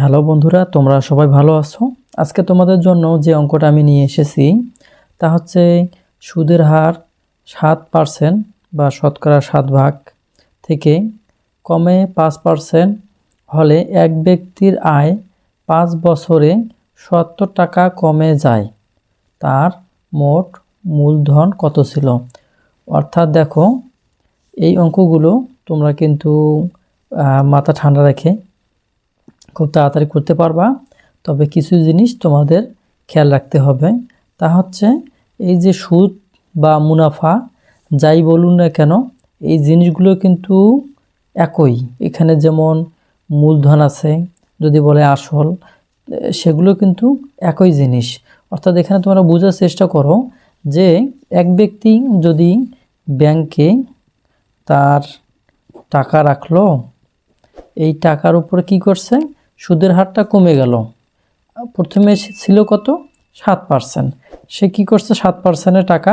Hello বন্ধুরা, তোমরা সবাই ভালো আছো? আজকে তোমাদের জন্য যে অঙ্কটা আমি নিয়ে এসেছি, তা হচ্ছে সুদের হার সাত পার্সেন্ট বা শতকরা সাত ভাগ থেকে কমে পাঁচ পার্সেন্ট হলে এক ব্যক্তির আয় পাঁচ বছরে সত্তর টাকা কমে যায়। তার মোট মূলধন কত ছিল? অর্থাৎ দেখো, এই অঙ্কগুলো তোমরা কিন্তু মাথা ঠান্ডা রেখে খুব তাড়াতাড়ি করতে পারবা। তবে কিছু জিনিস তোমাদের খেয়াল রাখতে হবে। তা হচ্ছে এই যে সুদ বা মুনাফা, যাই বলুন না কেন, এই জিনিসগুলো কিন্তু একই। এখানে যেমন মূলধন আছে, যদি বলে আসল, সেগুলো কিন্তু একই জিনিস। অর্থাৎ এখানে তোমরা বোঝার চেষ্টা করো যে এক ব্যক্তি যদি ব্যাংকে তার টাকা রাখল, এই টাকার উপরে কি করছে? সুদের হারটা কমে গেল। প্রথমে ছিল কত? সাত পার্সেন্ট সে কি করছে? সাত পার্সেন্টের টাকা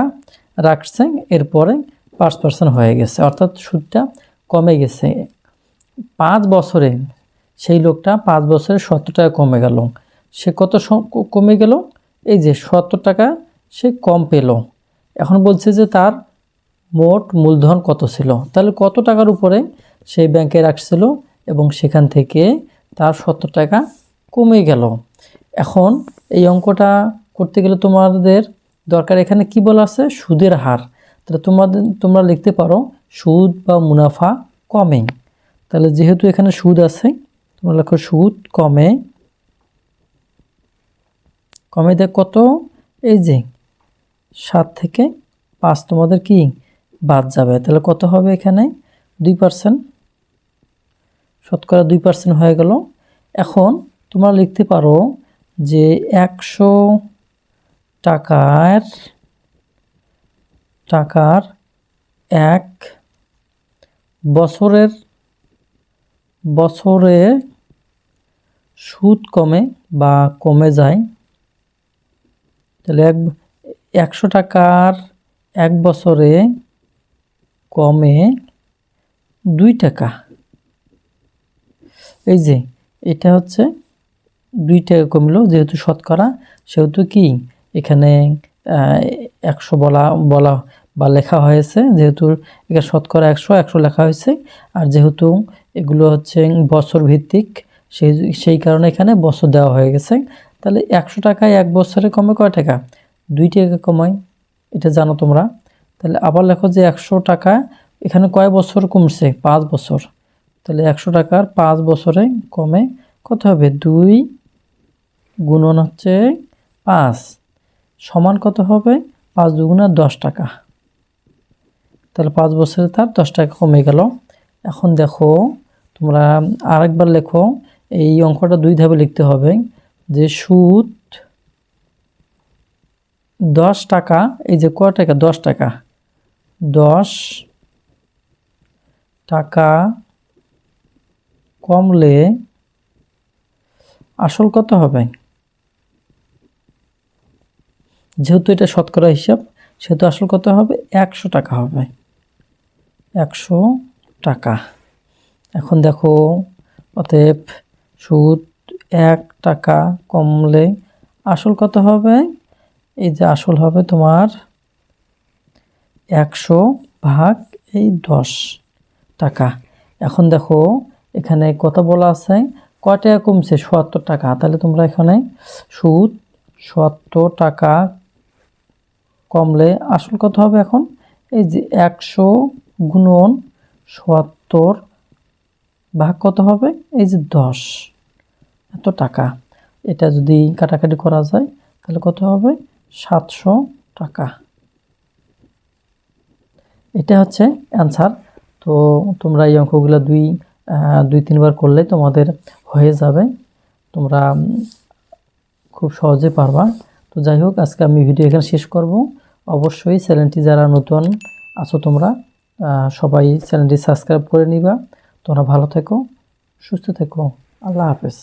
রাখছে, এরপরে পাঁচ পার্সেন্ট হয়ে গেছে। অর্থাৎ সুদটা কমে গেছে। পাঁচ বছরে সেই লোকটা পাঁচ বছরে সত্তর টাকা কমে গেল। সে কত কমে গেল? এই যে সত্তর টাকা সে কম পেল। এখন বলছে যে তার মোট মূলধন কত ছিল? তাহলে কত টাকার উপরে সেই ব্যাংকে রাখছিল এবং সেখান থেকে তার সত্তর টাকা কমে গেল। এখন এই অঙ্কটা করতে গেলে তোমাদের দরকার এখানে কি বলা আছে? সুদের হার। তাহলে তোমাদের, তোমরা লিখতে পারো, সুদ বা মুনাফা কমে। তাহলে যেহেতু এখানে সুদ আছে, তোমরা লেখো সুদ কমে। কমে দেখ কত? এই যে সাত থেকে পাঁচ তোমাদের কি? বাদ যাবে। তাহলে কত হবে এখানে? দুই পার্সেন্ট। শতকরা দুই পার্সেন্ট হয়ে গেল। এখন তোমরা লিখতে পারো যে একশো টাকার টাকার এক বছরের, বছরে সুদ কমে বা কমে যায়। তাহলে এক, একশো টাকার এক বছরে কমে দুই টাকা। এই যে, এটা হচ্ছে দুই টাকা কমলো, যেহেতু শতকরা, সেহেতু কি? এখানে একশো বলা বলা বা লেখা হয়েছে, যেহেতু এখানে শতকরা একশো একশো লেখা হয়েছে। আর যেহেতু এগুলো হচ্ছে বছর ভিত্তিক সেই সেই কারণে এখানে বছর দেওয়া হয়ে গেছে। তাহলে একশো টাকায় এক বছরে কমে কয় টাকা? দুই টাকা কমায়, এটা জানো তোমরা। তাহলে আবার লেখো যে একশো টাকা, এখানে কয় বছর কমছে? পাঁচ বছর। তাহলে একশো টাকার পাঁচ বছরে কমে কত হবে? দুই গুণন হচ্ছে পাঁচ। সমান কত হবে? পাঁচ দুগুণা দশ টাকা। তাহলে পাঁচ বছরে তার দশ টাকা কমে গেল। এখন দেখো, তোমরা আরেকবার লেখো, এই অঙ্কটা দুই ধাপে লিখতে হবে যে সুদ দশ টাকা, এই যে কয় টাকা, দশ টাকা। দশ টাকা কমলে আসল কত হবে? যেহেতু এটা শতকরা হিসাব, সেহেতু আসল কত হবে? একশো টাকা হবে। একশো টাকা। এখন দেখো, অতএব সুদ এক টাকা কমলে আসল কত হবে? এই যে আসল হবে তোমার একশো ভাগ এই দশ টাকা। এখন দেখো এখানে কথা বলা আছে কয় কমছে? সত্তর টাকা। তাহলে তোমরা এখানে সুদ, সত্তর টাকা কমলে আসল কত হবে এখন, এই যে একশো গুণন সত্তর ভাগ কত হবে? এই যে দশ। এত টাকা। এটা যদি কাটাকাটি করা যায়, তাহলে কত হবে? সাতশো টাকা। এটা হচ্ছে অ্যান্সার তো তোমরা এই অঙ্কগুলো দুই দুই, তিনবার করলে তোমাদের হয়ে যাবে। তোমরা খুব সহজে পারবা। তো যাই হোক, আজকে আমি ভিডিও এখানে শেষ করব। অবশ্যই চ্যানেলটি যারা নতুন আছো তোমরা সবাই চ্যানেলটি সাবস্ক্রাইব করে নিবা। তোমরা ভালো থেকো, সুস্থ থেকো। আল্লাহ হাফেজ।